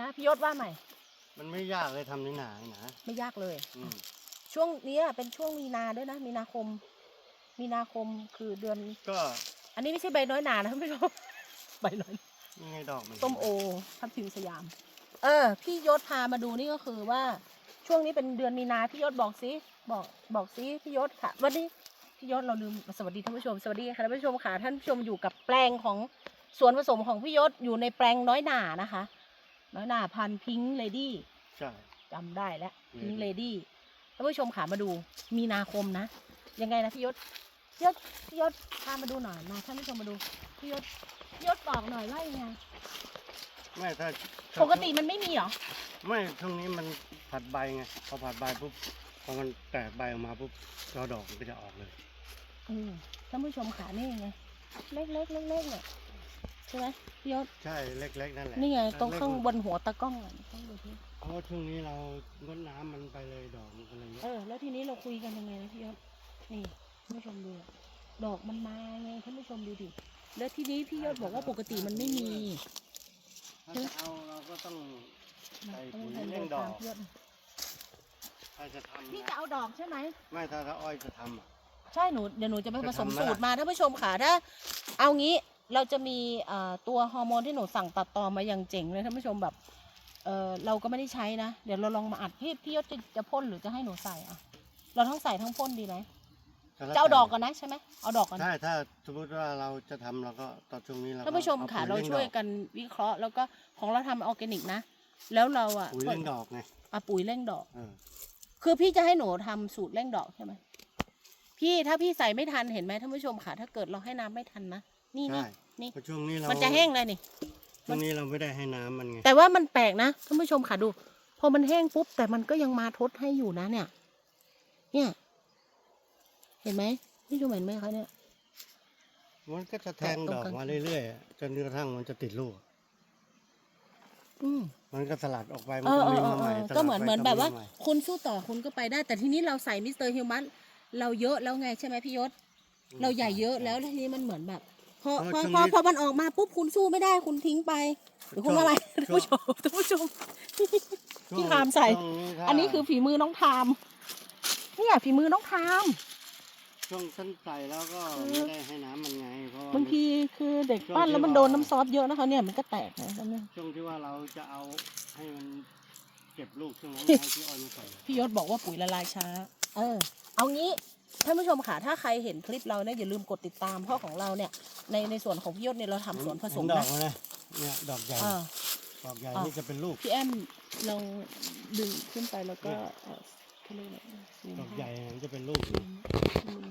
นะพี่ยศว่าใหม่ มันไม่ยากเลยทำในหนาหนาไม่ยากเลย อืมช่วงเนี้ยเป็นช่วงมีนาด้วยนะ มีนาคม มีนาคมคือเดือน ก็อันนี้ไม่ใช่ใบน้อยหนานะท่านผู้ชม ใบน้อยยังไงดอกมันส้มโอทับทิมสยาม เออ พี่ยศพามาดูนี่ก็คือว่าช่วงนี้เป็นเดือนมีนาพี่ยศบอกสิบอกบอกสิพี่ยศค่ะ วันนี้พี่ยศเราลืมสวัสดีท่านผู้ชมสวัสดีค่ะท่านผู้ชมค่ะท่านผู้ชมอยู่กับแปลงของส่วนผสมของพี่ยศอยู่ในแปลงน้อยหนานะคะ น้อยหนาพันพิงเลดี้ใช่ จำได้แล้วพิง Lady เลดี้ท่านผู้ชมขามาดู มีนาคมนะ ยังไงนะพี่ยศพี่ยศพี่ยศพามาดูหน่อยมาท่านผู้ชมมาดูพี่ยศพี่ยศบอกหน่อยว่ายังไงไม่ถ้าปกติมันไม่มีเหรอไม่ช่วงนี้มันผัดใบไงพอผัดใบปุ๊บพอมันแตกใบออกมาปุ๊บดอกดอกมันก็จะออกเลย อืมท่านผู้ชมขานี่ไงเล็กเล็กเล็กเล็กเนี่ย ใช่ไหมพี่ยศใช่เล็กๆนั่นแหละนี่ไงตรงเล็กๆข้างบนหัวตะกล้องอะต้องดูที่เพราะว่าช่วงนี้เรางดน้ำมันไปเลยดอกมันก็เลยเยเออะอแล้วทีนี้เราคุยกันยังไงนะพี่ยศนี่ท่านผู้ชมดูดอกมันมาไงท่านผู้ชมดูดิแล้วทีนี้พี่ยศบอกว่าปกติมันไม่มีถ้าจะเอาเราก็ต้องใส่ต้องปุ๋ยให้เร่งดอกตามพี่ยศถ้าจะทำพี่นะจะเอาดอกใช่ไหม ไม่ถ้าถ้าอ้อยจะทำอะ ใช่หนูเดี๋ยวหนูจะไปผสมจะทำไหมสูตรล่ะมาท่านผู้ชมค่ะถ้าเอางี้ เราจะมีเอ่อตัวฮอร์โมนที่หนูสั่งตัดต่อมาอย่างเจ๋งเลยท่านผู้ชมแบบเออเราก็ไม่ได้ใช้นะ เดี๋ยวเราลองมาอัดพี่พี่ยศจะจะพ่นหรือจะให้หนูใส่อะ เราทั้งใส่ทั้งพ่นดีไหมแล้วจะเอาแต่ดอกก่อนนะใช่ไหมเอาดอกก่อนใช่ถ้าสมมติว่าเราจะทำเราก็ตอนช่วงนี้เราก็ท่านผู้ชมค่ะอเราปุ๋ช่วยร่งดอกันวิเคราะห์ แล้วก็ของเราทำออร์แกนิกนะ แล้วเราอะปุ๋ยเร่งดอกไงเอาปุ๋ยเร่งดอกเออคือพี่จะให้หนูทำสูตรเร่งดอกใช่ไหมพี่ถ้าพี่ใส่ไม่ทันเห็นไหมท่านผู้ชมค่ะ ถ้าเกิดเราให้น้ำไม่ทันนะ นี่นี่ใช่นี่ เพราะช่วงนี้เรามันจะแห้งเลยนี่ ช่วงนี้เราไม่ได้ให้น้ำมันไง แต่ว่ามันแปลกนะท่านผู้ชมค่ะดู พอมันแห้งปุ๊บ แต่มันก็ยังมาทดให้อยู่นะเนี่ย เนี่ย เห็นไหมพี่ชมเห็นไหมคะเนี่ย มันก็จะแทงแตะตรงดอกกลางมาเรื่อยๆอะจนกระทั่งมันจะติดลูก อืม มันก็สลัดออกไป มัเอนอก็เอมีอเอมาอใหม่เออสลัก็เหมือนไปเหมือนแบบว่า ใหม่คุณสู้ต่อคุณก็ไปได้ แต่ทีนี้เราใส่มิสเตอร์ฮิวมันเราเยอะแล้วไงใช่ไหมพี่ยศ เราใหญ่เยอะแล้วแล้วทีนี้มันเหมือนแบบ พอพอพอพอมันออกมาปุ๊บคุณสู้ไม่ได้คุณทิ้งไปหรือคุณอะไรท่านผู้ชมท่านผู้ชมช่วงพี่ทามใส่ช่วงถ้าอันนี้คือฝีมือน้องทามเนี่ยฝีมือน้องทามช่วงฉันใส่แล้วก็เออไม่ได้ให้น้ำมันไงเพราะว่าบางทีคือเด็กปั้นแล้วมันโดนน้ำซอสเยอะนะคะเนี่ยมันก็แตกนะช่วงที่ว่าเราจะเอาให้มันเก็บลูกช่วงนั้นให้พี่อ้อยมาใส่พี่ยศบอกว่าปุ๋ยละลายช้า เออ เอางี้ ท่านผู้ชมค่ะถ้าใครเห็นคลิปเราเนี่ยอย่าลืมกดติดตามเพราะของเราเนี่ยในในส่วนของพี่ยศเนี่ยเราทำสวนผสมเห็ดอนะกไหมเนี่ยดอกใหญ่อ่าดอกใหญ่อะ นี่จะเป็นลูก พี่แอมลองดึงขึ้นไปแล้วก็เอ่อเขาเรียกอะไรซูมดอกใหญ่มันจะเป็นลูกซูมซูม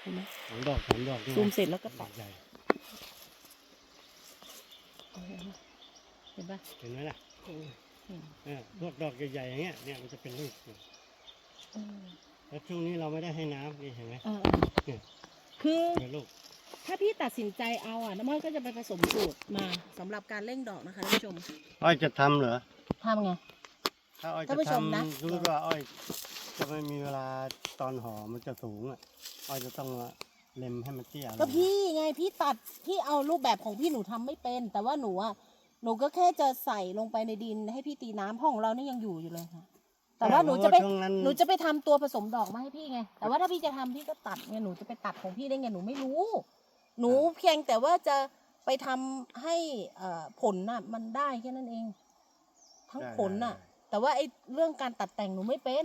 เห็นไหมสองดอกสามดอกนี่ซูมเสร็จแล้วก็ดตัอดกใหญ่เห็นปะเห็นไหมล่ะอืมเออพวกดอกใหญ่ๆอย่างเงี้ยเนี่ยมันจะเป็นลูกเนี่ยเออ แล้วช่วงนี้เราไม่ได้ให้น้ำนี่เห็นไหมเออเออคือเป็นลูกถ้าพี่ตัดสินใจเอาอะน้ำมันก็จะไปผสมสูตรมาสำหรับการเร่งดอกนะคะท่านผู้ชมอ้อยจะทำเหรอ ทำไง ถ้าอ้อยท่าจะนผู้ชมนะ ทำรู้ว่าอ้อย จะไม่มีเวลาตอนห่อมันจะสูงอะ อ้อยจะต้องเล็มให้มันเตี้ยลงก็พี่ไงพี่ตัดพี่เอารูปแบบของพี่หนูทำไม่เป็น แต่ว่าหนูอะหนูก็แค่จะใส่ลงไปในดิน ให้พี่ตีน้ำห้องเรานี่ยังอยู่อยู่เลยค่ะ แต่ว่าหนูจะไป ช่วงนั้นหนูจะไปทำตัวผสมดอกมาให้พี่ไง แต่ว่าถ้าพี่จะทำพี่ก็ตัดไง หนูจะไปตัดของพี่ได้ไง หนูไม่รู้ หนูเพียงแต่ว่าจะไปทำให้เอ่อผลน่ะ มันได้แค่นั้นเอง ทั้งผลน่ะ แต่ว่าไอ้เรื่องการตัดแต่งหนูไม่เป็น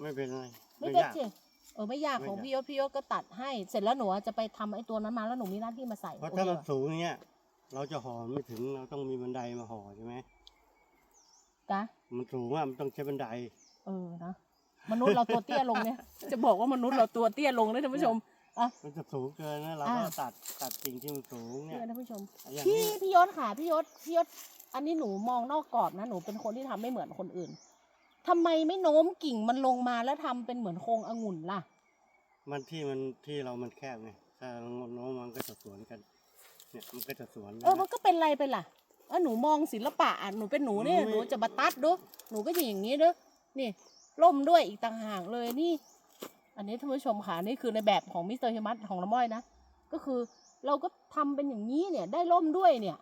ไม่เป็นไรไม่เป็นยาก สิเออไม่ยากไม่ของยาก พี่ยศพี่ยศก็ตัดให้ เสร็จแล้วหนูจะไปทำไอ้ตัวนั้นมาแล้วหนูมีหน้าที่มาใส่เพราะโอถ้าเคมันเหรอสูงอย่างเงี้ย เราจะห่อไม่ถึงเราต้องมีบันไดมาห่อใช่ไหม กะมันสูงอะมันต้องใช้บันได เออนะมนุษย์เราตัวเตี้ยลงเนี่ย จะบอกว่ามนุษย์เราตัวเตี้ยลงนะท่านผู้ชมอะมันจะสูงเกินนะเราอ่าก็ตัดตัดกิ่งที่มันสูงเนี่ยเนี่ยท่านผู้ชม อย่างพี่นี้พี่ยศค่ะพี่ยศพี่ยศอันนี้หนูมองนอกกรอบนะหนูเป็นคนที่ทำไม่เหมือนคนอื่นทำไมไม่โน้มกิ่งมันลงมาแล้วทำเป็นเหมือนโครงองุ่นล่ะ มันที่มันที่เรามันแคบไงถ้าโน้มมันก็จะสวนกัน เนี่ยมันก็จะสวนเออมันก็เป็นไรไปล่ะ เออหนูมองศิลปะอะหนูเป็นหนูเนี่ยไม่หนูจะมาตัดดูหนูก็จะอย่างนี้เด้อนี่ล่มด้วยอีกต่างหากเลยนี่ อันนี้ท่านผู้ชมค่ะนี่คือในแบบของมิสเตอร์ฮิมัสของน้ำม้อยนะก็คือเราก็ทำเป็นอย่างนี้เนี่ยได้ล่มด้วยเนี่ย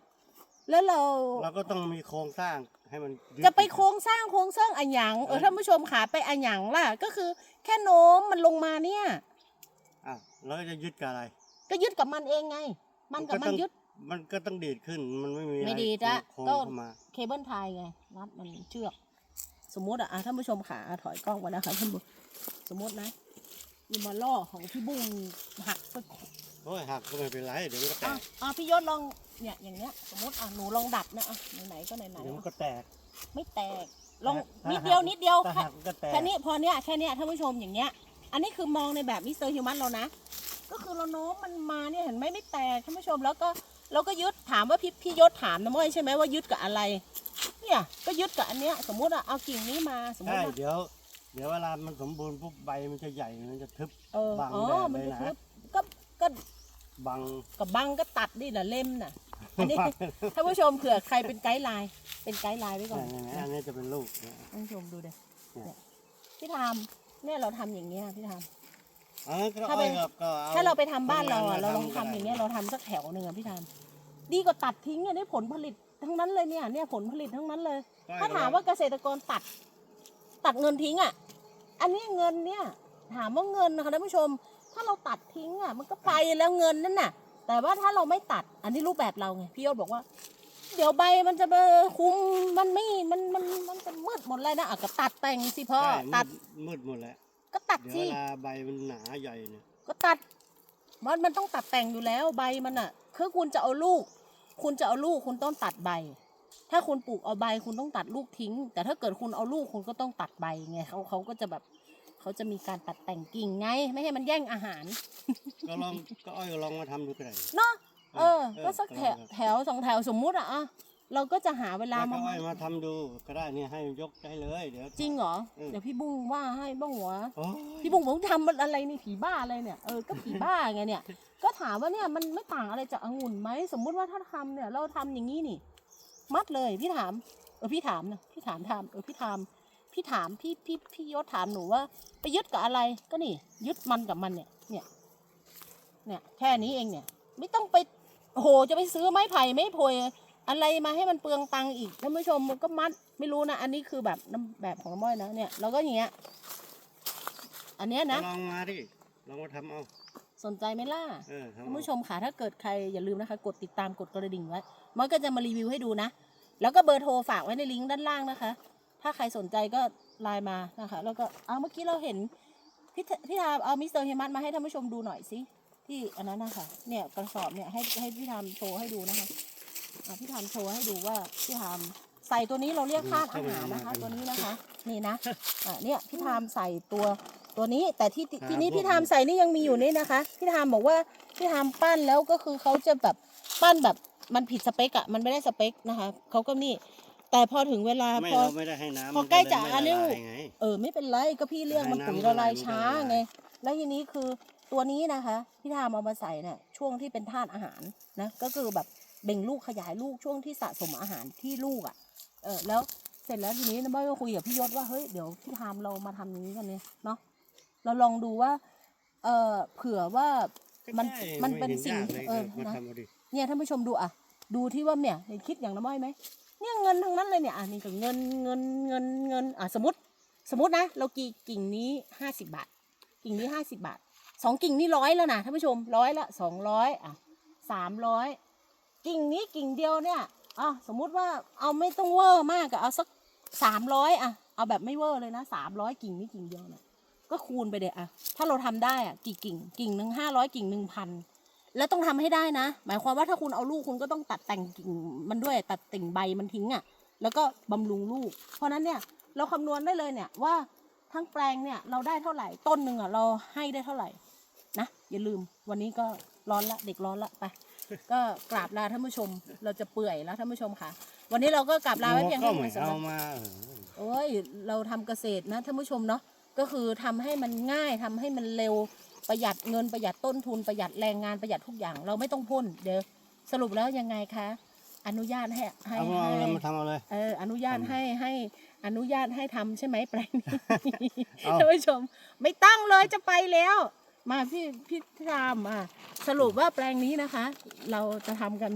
แล้วเราเราก็ต้องมีโครงสร้างให้มันยึดจะไปโครงสร้างโครงสร้างอันหยังเออท่านผู้ชมขาไปอันหยังล่ะ ก็คือแค่โน้มมันลงมาเนี่ยอะแล้วจะยึดกับอะไร ก็ยึดกับมันเองไง มันกับมันยึด มันก็ต้องดีดขึ้น มันไม่มีอะไรไม่ดีดอะโค้งก็เข้ามา เคเบิลไทยไงรัดมันเชือก สมมติอะอะท่านผู้ชมขาถอยกล้องมานะคะท่านผู้สมมตินะนี่มาล่อของพี่บุ้งหักสักโอ้ยหักก็ไม่เป็นไรเดี๋ยวมันก็แตอะกอะพี่ยศลองเนี่ยอย่างเงี้ย สมมติอะหนูลองดัดนะอะไหนๆก็ไหนเดี๋ยวมันๆก็แตก ไม่แตกลองถ้านิดเดียวหักนิดเดียวถ้าแค่หักมันก็แตกแค่นี้พอเนี้ยแค่เนี้ยท่านผู้ชมอย่างเงี้ย อันนี้คือมองในแบบมิสเตอร์ฮิวแมนเรานะ ก็คือเราโน้มมันมาเนี่ยเห็นไหมไม่แตกท่านผู้ชมแล้วก็ เราก็ยึดถามว่าพี่พี่ยศถามนะม้อยใช่ไหมว่ายึดกับอะไร เนี่ยก็ยึดกับอันเนี้ยสมมติอะเอากิ่งนี้มาสมมใช่ติว่า เดี๋ยว เดี๋ยวเวลามันสมบูรณ์ปุ๊บใบมันจะใหญ่มันจะทึบเออบังอ๋อแดดมันเลยจะนะทึบก็ก็บัง กับบังก็ตัดดิละเล่มน่ะ อันนี้ ท่านผู้ชมเผื่อใครเป็นไกด์ไลน์เป็นไกด์ไลน์ไว้ก่อนเนี่ยเนี่ยอันนี้จะเป็นลูกเนี่ยท่านผู้ชมดูเด้เนี่ย พี่ทำเนี่ยเราทำอย่างเงี้ยพี่ทำอั นนั้นก็ถ้าไปอ้อยกับก็อ ถ้าเราไปทำบ้านเราคอะมเราลองก็ทำได้อย่างเงี้ยเราทำสักแถวหนึ่งอะพี่ทำดีกว่าตัดทิ้งอะได้ผลผลิตทั้งนั้นเลยเนี่ยเนี่ยผลผลิตทั้งนั้นเลยถ้าถามว่าเกษตรกรตัด ตัดเงินทิ้งอะ อันนี้เงินเนี่ย ถามว่าเงินนะคะท่านผู้ชม ถ้าเราตัดทิ้งอะ มันก็ไปแล้วเงินนั่นน่ะ แต่ว่าถ้าเราไม่ตัดอันนี้รูปแบบเราไงพี่ยศบอกว่า เดี๋ยวใบมันจะมาคุมมันไม่มันมันมันจะมืดหมดเลยนะอะก็ตัดแต่งสิพ่อใช่ตัดมืดมืดหมดแล้ว ก็ตัดเดี๋ยวสิ เวลาใบมันหนาใหญ่เนี่ยก็ตัด มันมันต้องตัดแต่งอยู่แล้วใบมันอะคือคุณจะเอาลูก คุณจะเอาลูกคุณต้องตัดใบ ถ้าคุณปลูกเอาใบคุณต้องตัดลูกทิ้ง แต่ถ้าเกิดคุณเอาลูกคุณก็ต้องตัดใบไงเขาเขาก็จะแบบเขาจะมีการตัดแต่งกิ่งไง ไม่ให้มันแย่งอาหารก็ลองก็อ้อยก็ลองมาทำดูก็ได้ เนาะเออ เออก็สักแถวเออ แถวสองแถวสมมุติอะอะ เราก็จะหาเวลาแล้วก็มาอ้อยมาทำดูก็ได้เนี่ยให้ยกได้เลยเดี๋ยว จริงเหรอเออเดี๋ยวพี่บุ้งว่าให้บ้างหัว โอ้ยพี่บุ๋มผมทำอะไรนี่ผีบ้าอะไรเนี่ยเออก็ผีบ้าไงเนี่ย ก็ถามว่าเนี่ยมันไม่ต่างอะไรจากองุ่นไหมสมมุติว่าถ้าทำเนี่ย เราทำอย่างนี้นี่ มัดเลยพี่ถาม เออพี่ถามนะพี่ถามถามเออพี่ถามพี่ถามพี่พี่พี่ยศถามหนูว่า ไปยึดกับอะไรก็นี่ ยึดมันกับมันเนี่ย เนี่ย เนี่ย แค่นี้เองเนี่ย ไม่ต้องไปโอ้โหจะไปซื้อไม้ไผ่ไม้โพย อะไรมาให้มันเปลืองตังค์อีกท่านผู้ชมมันก็มัดไม่รู้นะ อันนี้คือแบบน้ำแบบของน้ำม้อยนะเนี่ยเราก็อย่างเงี้ยอันเนี้ยนะลองมาดิลองมาทำเอาสนใจไหมล่ะเออทำท่านเอาผู้ชมค่ะถ้าเกิดใครอย่าลืมนะคะ กดติดตามกดกระดิ่งไว้มันก็จะมารีวิวให้ดูนะ แล้วก็เบอร์โทรฝากไว้ในลิงก์ด้านล่างนะคะ ถ้าใครสนใจก็ไลน์มานะคะ แล้วก็เอาเมื่อกี้เราเห็นพี่ทพี่ทามเอามิสเตอร์เฮมัสมาให้ท่านผู้ชมดูหน่อยสิที่อันนั้นนะคะเนี่ยกระสอบเนี่ยให้ให้พี่ทามโชว์ให้ดูนะคะ อะพี่ทามโชว์ให้ดูว่าพี่ทามใส่ตัวนี้เราเรียกธาตุอาหารนะคะ ตัวนี้นะคะ นี่นะอะเนี่ยพี่ทามใส่ตัวตัวนี้ แต่ที่ที่นี้พี่ทามใส่นี่ยังมีอยู่นี่นะคะ พี่ทามบอกว่าพี่ทามปั้นแล้วก็คือเขาจะแบบปั้นแบบมันผิดสเปกอะมันไม่ได้สเปคนะคะเขาก็นี่แต่พอถึงเวลาไม่พอเราไม่ได้ให้น้ำพอมันใกล้จะเลยอันนี้ไม่ละลายไงเออไม่เป็นไรก็พี่เรียกมันให้ปุ๋ยน้ำละลายละลายช้ามันก็ละลายไงแล้วทีนี้คือตัวนี้นะคะ พี่ทามเอามาใส่เนี่ยช่วงที่เป็นธาตุอาหารนะก็คือแบบ เบ่งลูกขยายลูกช่วงที่สะสมอาหารที่ลูกอะ่ะ เออแล้วเสร็จแล้วทีนี้น้าบ้อยก็คุยกับพี่ยศว่าเฮ้ยเดี๋ยวพี่ทามเรามาทำอย่างนี้กันเนี่ยเนาะเราลองดูว่า เออเผื่อว่ามันก็ได้มันเป็นไห็สิ่งยากเลยเออมานะทำเอาดิเนี่ยท่านผู้ชมดูอะ ดูที่ว่าเนี่ยเห็นคิดอย่างน้ำอ้อยไหมเนี่ยเงินทั้งนั้นเลยเนี่ยอะนี่ก็เงินเงินเงินเงินอะสมมติ สมมตินะ เรากี่กิ่งนี้ห้าสิบาท กิ่งนี้ห้าสิบาทสองกิ่งนี้ร้อยแล้วนะท่านผู้ชมร้อยละสองร้อยอะสามร้อย กิ่งนี้กิ่งเดียวเนี่ยอะสมมุติว่าเอาไม่ต้องเวอร์มากอะเอาสักสามร้อยอะเอาแบบไม่เวอร์เลยนะสามร้อยกิ่งนี้กิ่งเดียวเนี่ยก็คูณไปเดี๋ยอะถ้าเราทำได้อะกี่กิ่ง กิ่งหนึ่งห้าร้อยกิ่งหนึ่งพันแล้วต้องทำให้ได้นะ หมายความว่าถ้าคุณเอาลูกคุณก็ต้องตัดแต่งกิ่งมันด้วยตัดติ่งใบมันทิ้งอะแล้วก็บำรุงลูก เพราะนั้นเนี่ยเราคำนวณได้เลยเนี่ยว่าทั้งแปลงเนี่ยเราได้เท่าไหร่ต้นหนึ่งอะเราให้ได้เท่าไหร่นะอย่าลืมวันนี้ก็ร้อนละเด็กร้อนละไป ก็กราบลาท่านผู้ชม เราจะเปื่อยแล้วท่านผู้ชมค่ะ วันนี้เราก็กราบลาไว้เพียงก็เท่าไม่นี้สำหเอารับมาเออโอ้ยเราทำเกษตรนะท่านผู้ชมเนาะก็คือทำให้มันง่ายทำให้มันเร็วประหยัดเงินประหยัดต้นทุนประหยัดแรงงานประหยัดทุกอย่าง เราไม่ต้องพ่นเดี๋ยวสรุปแล้วยังไงคะอนุญาตให้ให้เอามาเอาให้เลยมาทำเอาเลยเอออนุญาตทำให้ให้อนุญาตให้ทำใช่ไหมแปลงนี้เอาท่านผู้ชม ไม่ตั้งเลยจะไปแล้ว มาพี่พี่ทามอะสรุปว่าแปลงนี้นะคะ เราจะทำกัน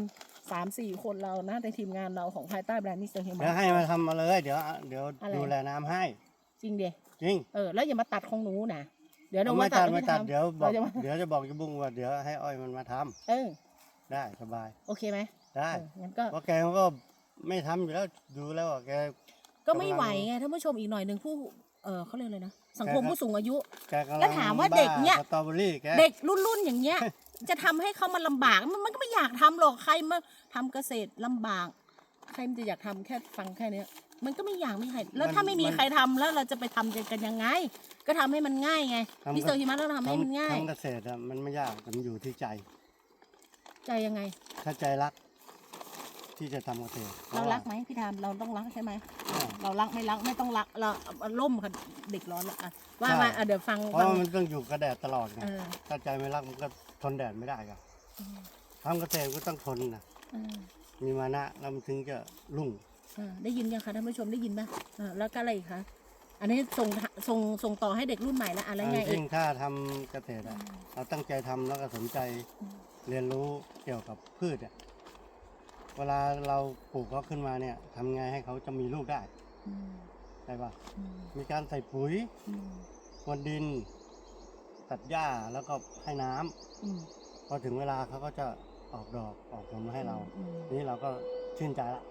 สามสี่คนเรานะในทีมงานเราของภายใต้แบรนด์มิสเตอร์เฮลเดี๋ยวให้มาทำมาเลย เดี๋ยวเดี๋ยวอะไรดูแลน้ำให้ จริงเดีจริงเออแล้วอย่ามาตัดของหนูนะเดี๋ยวเราไม่มาตัตัดดไม่ให้ตัดทำเดี๋ยวบอกเราจะมาเดี๋ยวจะบอกยบุ้งว่าเดี๋ยวให้อ้อยมันมาทำเออได้สบายโอเคไหมได้เอองั้นก็ เพราะแกมันก็ไม่ทำอยู่แล้วดูแล้วว่าแก ก็ไม่ไหวไงท่านผู้ชมอีกหน่อยหนึ่งผู้ เออเขาเรียกเลยนะ สังคมแกก็ผู้สูงอายุ แกกำลังแล้วถามว่าเด็กเนี่ย บ้สตรอเบอรี่แก เด็กรุ่นๆอย่างเงี้ย จะทำให้เขามาลำบากมันมันก็ไม่อยากทำหรอกใครมาทำเกษตรลำบากใครมันจะอยากทำแค่ฟังแค่เนี้ยมันก็ไม่อยากไม่ใครแล้วถ้าไม่มีใครทำแล้วเราจะไปทำกันยังไง ก็ทำให้มันง่ายไงมิสเตอร์ฮิมัสเราทำให้มันง่าย ทำเกษตรอะมันไม่ยากมันอยู่ที่ใจ ใจยังไง ถ้าใจรัก ที่จะทำเกษตรเรารักไหมพี่ทามเราต้องรักใช่ไหมอ่า เรารักไม่รักไม่ต้องรักเราเอาล่มค่ะเด็กร้อนละอะว่าใช่มาอะเดี๋ยวฟังเพฟัราะงว่ามันต้องอยู่กับแดดตลอดไงเออ ถ้าใจไม่รักมันก็ทนแดดไม่ได้ครับอืมทำเกษตรก็ต้องทนนะเออ มีมานะแล้วมันถึงจะรุ่ง อ่าได้ยินยังคะท่านผู้ชมได้ยินไหมอ่าแล้วก็อะไรอีกคะอันนี้ส่งส่งส่งต่อให้เด็กรุ่นใหม่แล้วอะไรไงจเอริงงๆถ้าทำเกษตรอะเราตั้งใจทำแล้วก็สนใจอืมเรียนรู้เกี่ยวกับพืชอะเวลาเราปลูกเขาขึ้นมาเนี่ยทำไงให้เขาจะมีลูกได้อืม ใช่ปะอืมมีการใส่ปุ๋ยอืมพรวนดิน ตัดหญ้าแล้วก็ให้น้ำอืมพอถึงเวลาเขาก็จะออกดอกออกผลมาให้เราอืมนี่เราก็ชื่นใจละ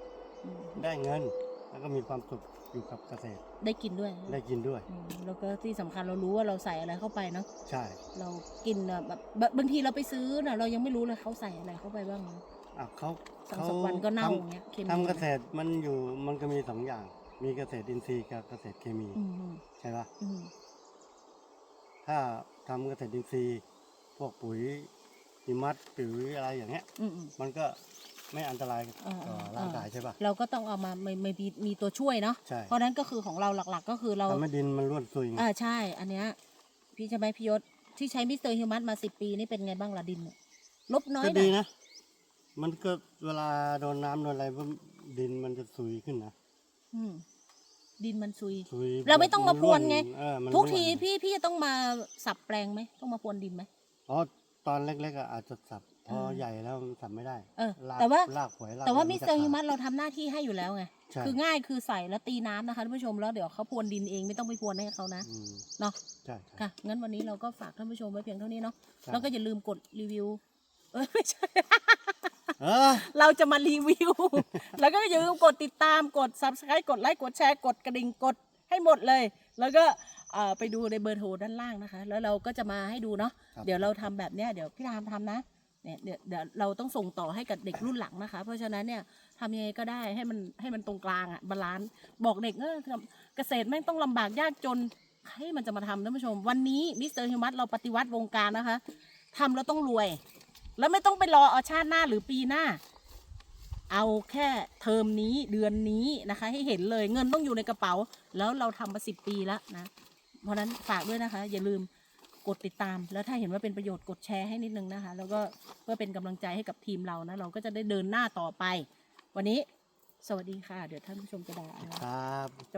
อืมได้เงินแล้วก็มีความสุขอยู่กับเกษตร ได้กินด้วย ได้กินด้วยอืมแล้วก็ที่สำคัญเรารู้ว่าเราใส่อะไรเข้าไปเนาะใช่ เรากินอะแบบบะบางทีเราไปซื้อน่ะเรายังไม่รู้เลยเขาใส่อะไรเข้าไปบ้างเนอะอะเขาสองเขาสามวันก็เน่าทำอย่างเงี้ยเคมีทำเกษตรมันอยู่มันก็มีสองอย่าง มีเกษตรอินทรีย์กับเกษตรเคมีอืมอืมใช่ปะอืมถ้าทำเกษตรอินทรีย์พวกปุ๋ยหิมัดปุ๋ยอะไรอย่างเงี้ย อืมอืม มันก็ไม่อันตรายเออต่อเออ ร่างกายใช่ปะเราก็ต้องเอามาไม่ไม่มีมีตัวช่วยเนาะใช่เพราะฉะนั้นก็คือของเราหลักๆ ก็คือเราทำให้ดินมันร่วนซุยไงอ่าใช่ อันเนี้ยพี่ใช่ไหมพี่ยศที่ใช้มิสเตอร์ฮิวมัสมาสิบปีนี่เป็นไงบ้างล่ะดินเนี่ยลบน้อยก็นะดีนะ มันก็เวลาโดนน้ำโดนอะไรปุ๊บดินมันจะซุยขึ้นนะ อืม ดินมันซุย ซุยเราไม่ต้องมาพรวนไง เออมันทุกร่วนทีพี่พี่จะต้องมาสับแปลงไหมต้องมาพรวนดินไหม อ๋อตอนเล็กๆอะอาจจะสับพอเออใหญ่แล้วมันสับไม่ได้เออลกแต่ว่า ลากหวยลากแต่ว่าะมินสจะเตอร์ขาดฮิวมัสเราทำหน้าที่ให้อยู่แล้วไง ใช่คือง่ายคือใส่แล้วตีน้ำนะคะท่านผู้ชมแล้วเดี๋ยวเขาพรวนดินเองไม่ต้องไปพรวนให้เขานะอืมเนาะใช่ใช่ค่ะงั้นวันนี้เราก็ฝากท่านผู้ชมไว้เพียงเท่านี้เนาะใช่แล้วก็อย่าลืมกดรีวิวเออไม่ใช่ เออ เราจะมารีวิว แล้วก็อย่าลืมกดติดตามกด subscribe กดไลค์กดแชร์กดกระดิ่งกดให้หมดเลย แล้วก็เอ่อไปดูในเบอร์โทรด้านล่างนะคะ แล้วเราก็จะมาให้ดูเนาะครับ เดี๋ยวเราทำแบบเนี้ยเดี๋ยวพี่รามทำนะเนี่ยเดี๋ยวเดี๋ยวเราต้องส่งต่อให้กับเด็กรุ่นหลังนะคะ เพราะฉะนั้นเนี่ยทำยังไงก็ได้ให้มันให้มันตรงกลางอะบาลานซ์บอกเด็กเออทำเกษตรแม่งต้องลำบากยากจนให้มันจะมาทำท่านผู้ชม วันนี้มิสเตอร์ฮิวมัสเราปฏิวัติวงการนะคะทำแล้วต้องรวย แล้วไม่ต้องไปรอเอาชาติหน้าหรือปีหน้า เอาแค่เทอมนี้เดือนนี้นะคะ ให้เห็นเลยเงินต้องอยู่ในกระเป๋า แล้วเราทำมาสิบปีแล้วนะ เพราะนั้นฝากด้วยนะคะ อย่าลืมกดติดตาม แล้วถ้าเห็นว่าเป็นประโยชน์กดแชร์ให้นิดนึงนะคะ แล้วก็เพื่อเป็นกำลังใจให้กับทีมเรานะเราก็จะได้เดินหน้าต่อไป วันนี้สวัสดีค่ะ เดี๋ยวท่านผู้ชมจะด่าเอา ครับ